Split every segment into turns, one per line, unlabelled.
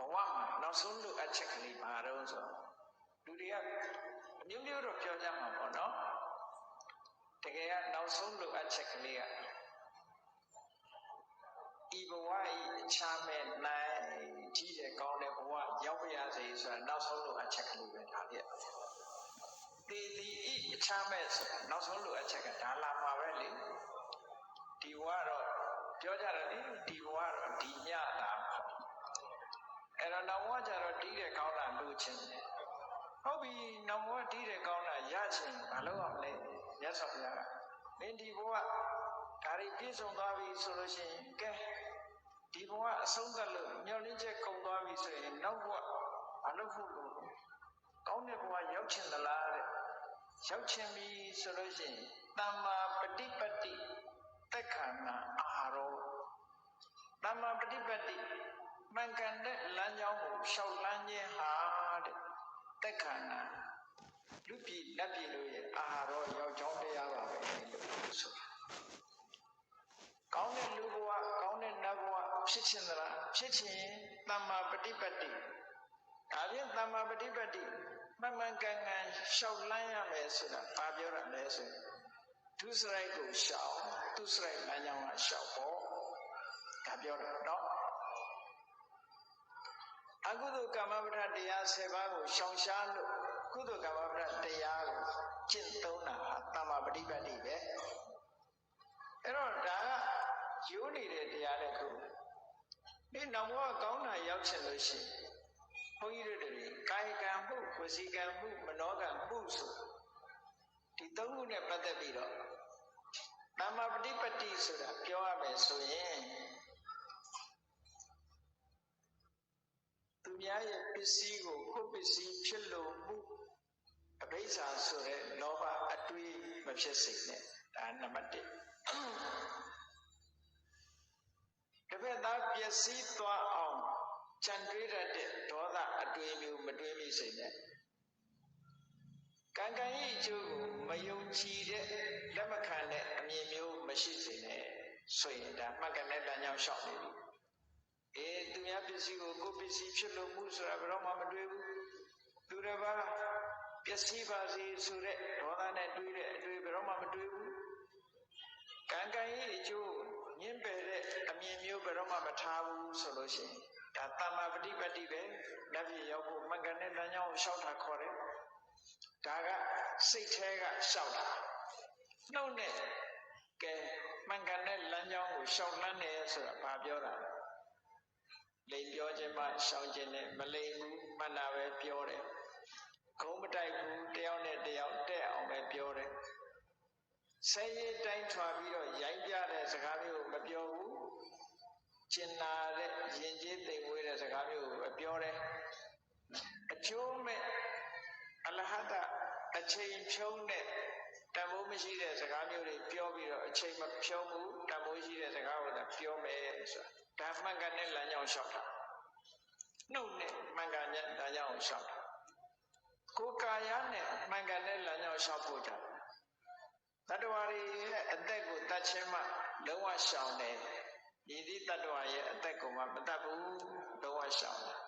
ဘဝမှာနောက်ဆုံးလိုအပ်ချက်ကလေးပါတော့ဆိုတော့လူတွေကအမျိုးမျိုးတော့ပြောကြမှာပေါ့နော်တကယ်ကနောက်ဆုံးလိုအပ်ချက်ကလေးကဤဘဝဤအခြားမဲ့နိုင်ကြီးတဲ့ကောင်းတဲ့ဘဝရောက်ပါရစေဆိုတာနောက်ဆုံးလိုအပ်ချက်ကလေးပဲဒါပြည့်တည်တည်ဤအခြားမဲ့ဆိုတာနောက်ဆုံးလိုအပ်ချက်ကဒါလာမှာပဲလေဒီဘဝတော့ပြောကြတယ်လေဒီဘဝတော့ဒီညတာအဲ့ တော့နောက်ဘဝကျတော့တီးတဲ့ကောင်းတာလို့ချင်းတယ်ဟုတ်ပြီနောက်ဘဝတီးတဲ့ကောင်းတာရချင်းမလုပ်ရမလဲမြတ်စွာဘုရားကမင်းဒီဘဝဒါတွေပြည့်စုံသွားပြီဆိုလို့ရှိရင်ကဲဒီဘဝအဆုံးသတ်လို့မျောလင်းချက်ကုန်သွားပြီဆိုရင်နောက်ဘဝမလုပ်ဖို့လို့ကောင်းတဲ့ဘဝရောက်ချင်သလားတဲ့ရောက်ချင်ပြီဆိုလို့ရှိရင်တမ္မာပฏิပတ္တိသက်ခန္ဓာအာရောတမ္မာပฏิပတ္တိ မှန်ကန်တဲ့လမ်းကြောင်းကိုရှောက်လန်းခြင်းဟာတဲ့သက်ခန္ဓာလူပြည်လက်ပြည်လို့ရဲ့အာဟာရောရောက်ကြောင်းတရားပါပဲလို့ဆိုတာကောင်းတဲ့လူဘဝကောင်းတဲ့နတ်ဘဝဖြစ်ခြင်းသလားဖြစ်ခြင်းတမ္မာပฏิပတ္တိဒါဖြင့်တမ္မာပฏิပတ္တိမှန်မှန်ကန်ကန်ရှောက်လန်းရမယ်ဆိုတာဘာပြောရလဲဆိုရင်ဒုစရိုက်ကိုရှောက်ဒုစရိုက်လမ်းကြောင်းကရှောက်ဖို့ဒါပြောတာနော် အကုသိုလ်ကမ္မပဋ္ဌတရား7ပါးကိုရှောင်ရှားလို့ကုသိုလ်ကမ္မပဋ္ဌတရားကိုကျင့်သုံးတာဟာတမ္မာပฏิပတ်တိပဲအဲ့တော့ဒါကရိုးနေတဲ့တရားလည်းခုဒီနောက်ဘဝကောင်းတာရောက်ချင်လို့ရှိရင်ဘုန်းကြီးတို့တွေကာယကံမှုဝစီကံမှုမနောကံမှုဆိုဒီသုံးခုနဲ့ပတ်သက်ပြီးတော့တမ္မာပฏิပတ်တိဆိုတာပြောရမယ်ဆိုရင် များရဲ့ပစ္စည်းကိုကိုယ်ပစ္စည်းဖြစ်လို့မှုအဘိဓါဆိုတဲ့လောဘအတွေးမဖြစ်စေနဲ့ဒါနံပါတ်1တစ်ဖက်သားပျက်စီးသွားအောင်ကြံတွေးရတဲ့ဒေါသအတွေးမျိုးမတွေးမိစေနဲ့ကံကံဤအကျိုးကိုမယုံကြည်တဲ့လက်မခံတဲ့အမြင်မျိုးမရှိစေနဲ့ဆိုရင်ဒါမှတ်ကနဲ့တန်ကြောင်ရှောက်နေပြီ အေးသူများပစ္စည်းကိုကိုယ်ပစ္စည်းဖြစ်လို့မှုဆိုတာဘယ်တော့မှမတွေးဘူးသူတစ်ပါးပျက်စီးပါစေဆိုတဲ့ဒေါသနဲ့တွေးတဲ့အတွေးဘယ်တော့မှမတွေးဘူးကံကံဤအကျိုးညှင်းပယ်တဲ့အမြင်မျိုးဘယ်တော့မှမထားဘူးဆိုလို့ရှိရင်ဒါတမ္မာပฏิပတ်တိပဲလက်ပြရောက်ဖို့မှန်ကန်တဲ့လမ်းကြောင်းကိုရှောက်တာခေါ်တယ်ဒါကစိတ်แท้ကရှောက်တာနှုတ်နဲ့ကဲမှန်ကန်တဲ့လမ်းကြောင်းကိုရှောက်လန်းနေဆိုတာဘာပြောတာလဲ လိန်ပြောခြင်းမှရှောင်ခြင်းနဲ့မလိန်ဘူးမှန်တာပဲပြောတယ်ခုံးမတိုက်ဘူးတယောက်နဲ့တယောက်တက်အောင်ပဲပြောတယ်ဆဲရည်တိုင်းထွာပြီးတော့ရိုင်းပြတဲ့စကားမျိုးကိုမပြောဘူးကျင်နာတဲ့ယဉ်ကျေးသိမ်မွေးတဲ့စကားမျိုးကိုပြောတယ်အကျိုးမဲ့အလဟတအချိန်ဖြုံးတဲ့တန်ဖိုးမရှိတဲ့စကားမျိုးတွေပြောပြီးတော့အချိန်မဖြုံးဘူးတန်ဖိုးရှိတဲ့စကားကိုသာပြောမယ်ဆိုတာ ဒါမှန်ကန်တဲ့လမ်းကြောင်းလျှောက်တာနှုတ်နဲ့မှန်ကန်တဲ့လမ်းကြောင်းကိုလျှောက်တာကိုယ်ကာယနဲ့မှန်ကန်တဲ့လမ်းကြောင်းလျှောက်ဖို့ကြတတ္တဝါတွေရဲ့အသက်ကိုတတ်ခြင်းမှလုံးဝရှောင်တယ်ဤသည့်တတ္တဝါရဲ့အသက်ကိုမှမတတ်ဘူးလုံးဝရှောင်တယ်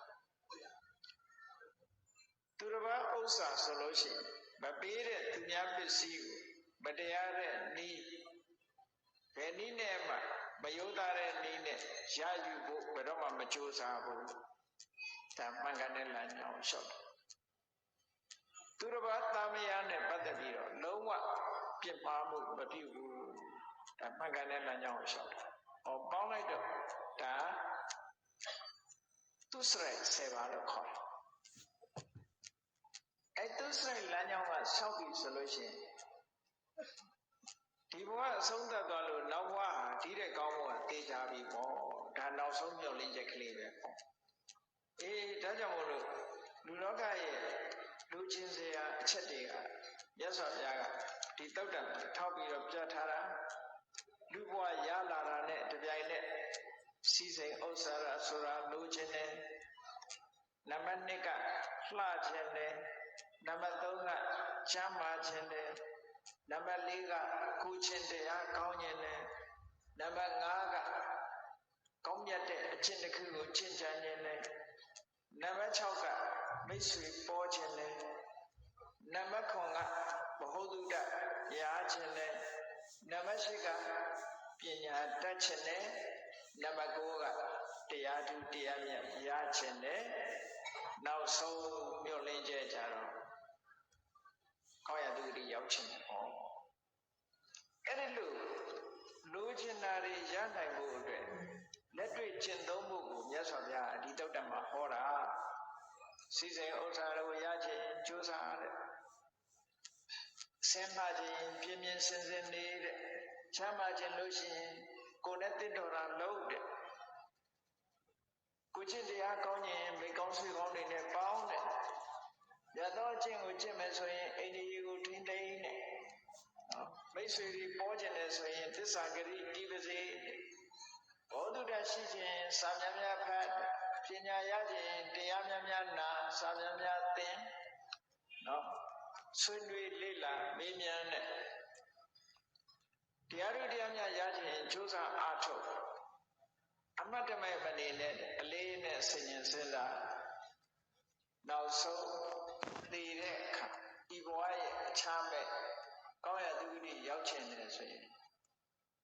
သူတစ်ပါးဥစ္စာဆိုလို့ရှိရင်မပေးတဲ့သူများပစ္စည်းကိုမတရားတဲ့ဤဘယ်နည်းနဲ့မှ မယုံသားတဲ့နည်းနဲ့ရယူဖို့ဘယ်တော့မှမကြိုးစားဘူးဒါမှန်ကန်တဲ့လမ်းကြောင်းလျှောက်တယ်သူတစ်ပါးတာမယာနဲ့ပတ်သက်ပြီးတော့လုံးဝပြစ်မှားမှုမပြုဘူးဒါမှန်ကန်တဲ့လမ်းကြောင်းကိုလျှောက်တယ်။အော်ပေါင်းလိုက်တော့ဒါသူစရိုက်ဆေပါလို့ခေါ်တယ်။အဲသူစရိုက်လမ်းကြောင်းကဆောက်ပြီဆိုလို့ရှိရင်ဒီဘဝအဆုံးသတ်သွားလို့နောက်ဘဝဟာ ဒီတဲ့ကောင်းဘဝတေးကြပြီပေါ့။ဒါနောက်ဆုံးမျှော်လင့်ချက်ကလေးပဲပေါ့။အေးဒါကြောင့်မို့လို့လူလောကရဲ့လူချင်းစရာအချက်တွေကမြတ်စွာဘုရားကဒီတုတ်တံထောက်ပြီးတော့ပြထားတာလူဘဝရလာတာနဲ့တပြိုင်နက်စီစိန်ဥစ္စာရဆိုတာလိုချင်တယ်နံပါတ်2ကလှချင်တယ်နံပါတ်3ကချမ်းသာချင်တယ်နံပါတ်4ကကုချင်တရားကောင်းခြင်းတယ် နံပါတ်5ကကောင်းမြတ်တဲ့အကျင့်တစ်ခုကိုချင့်ကြံခြင်းတယ်မိတ်ဆွေပေါ်ခြင်းလဲနံပါတ်9ကဘ ਹੁ တုတ္တရာခြင်းလဲနံပါတ်10ကပညာတတ်ခြင်းလဲနံပါတ်9ကတရားသူတရားမြတ်ရခြင်းလဲနောက်ဆုံးမြို့လင်းကျကြတော့ကောင်းရသူတွေရောက်ခြင်းဟောအဲ့ဒီလိုလို ချင်တာတွေရနိုင်ဖို့အတွက်လက်တွေ့ကျင့်သုံးဖို့ကိုမြတ်စွာဘုရားအဒီတုတ်တမှာဟောတာစီစဉ်ဥစ္စာတို့ရခြင်းကြိုးစားတဲ့ဆင်းမှခြင်းပြင်းပြင်းစင်စင်နေတဲ့ချမ်းသာခြင်းလို့ရှိရင်ကိုယ်နဲ့တင့်တော်တာလုပ်တဲ့ကိုချင်းတရားကောင်းရင်မိကောင်းဆွေကောင်းတွေနဲ့ပေါင်းတဲ့ရသောချင်းကိုကျင့်မယ်ဆိုရင်အိန္ဒိယကိုထိမ့်သိမ့်တဲ့နော် မိတ်ဆွေတွေပေါ်ကျင်တယ်ဆိုရင်သစ္စာဂရိတီးပါစေဘောဓုတရှိခြင်းစာများများဖတ်ပညာရခြင်းတရားများများနာစာများများသင်နော်ဆွေးနွေးလေ့လာမေးမြန်းတဲ့တရားတို့တရားများရခြင်းကြိုးစားအားထုတ်အမတ်တမဲ့မနေနဲ့အလေးနဲ့ဆင်ញင်စဉ်းစားနောက်ဆုံးသိတဲ့အခါဤဘဝရဲ့အခြားမဲ့ ကောင်းရသူတွေရောက်ချင်တယ်ဆိုရင်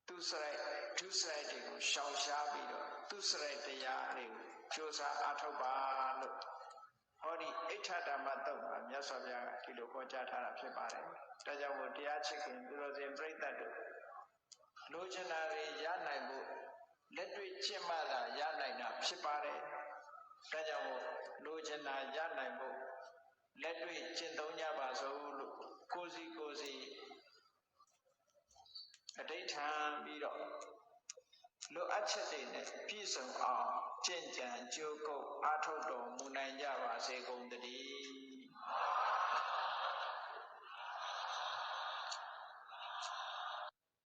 သူစရိုက်ဒုစရိုက်တွေကိုရှောင်ရှားပြီးတော့သူစရိုက်တရားတွေကိုကြိုးစားအားထုတ်ပါလို့ဟောဒီအိဋ္ဌဓမ္မတုတ်မှာမြတ်စွာဘုရားကဒီလိုဟောကြားထားတာဖြစ်ပါတယ်။ဒါကြောင့်မို့တရားချစ်ခင်သူတော်စင်ပြိဿတ်တို့လိုချင်တာတွေရနိုင်ဖို့လက်တွေ့ကျင့်မှသာရနိုင်တာဖြစ်ပါတယ်။ဒါကြောင့်မို့လိုချင်တာရနိုင်ဖို့လက်တွေ့ကျင့်သုံးကြပါစို့လို့ကိုစီကိုစီ အဋိဌံပြီးတော့လိုအပ်ချက်တွေနဲ့ပြည့်စုံအောင်ကျင့်ကြံကြိုးကုပ်အားထုတ်တော်မူနိုင်ကြပါစေကုန်သတ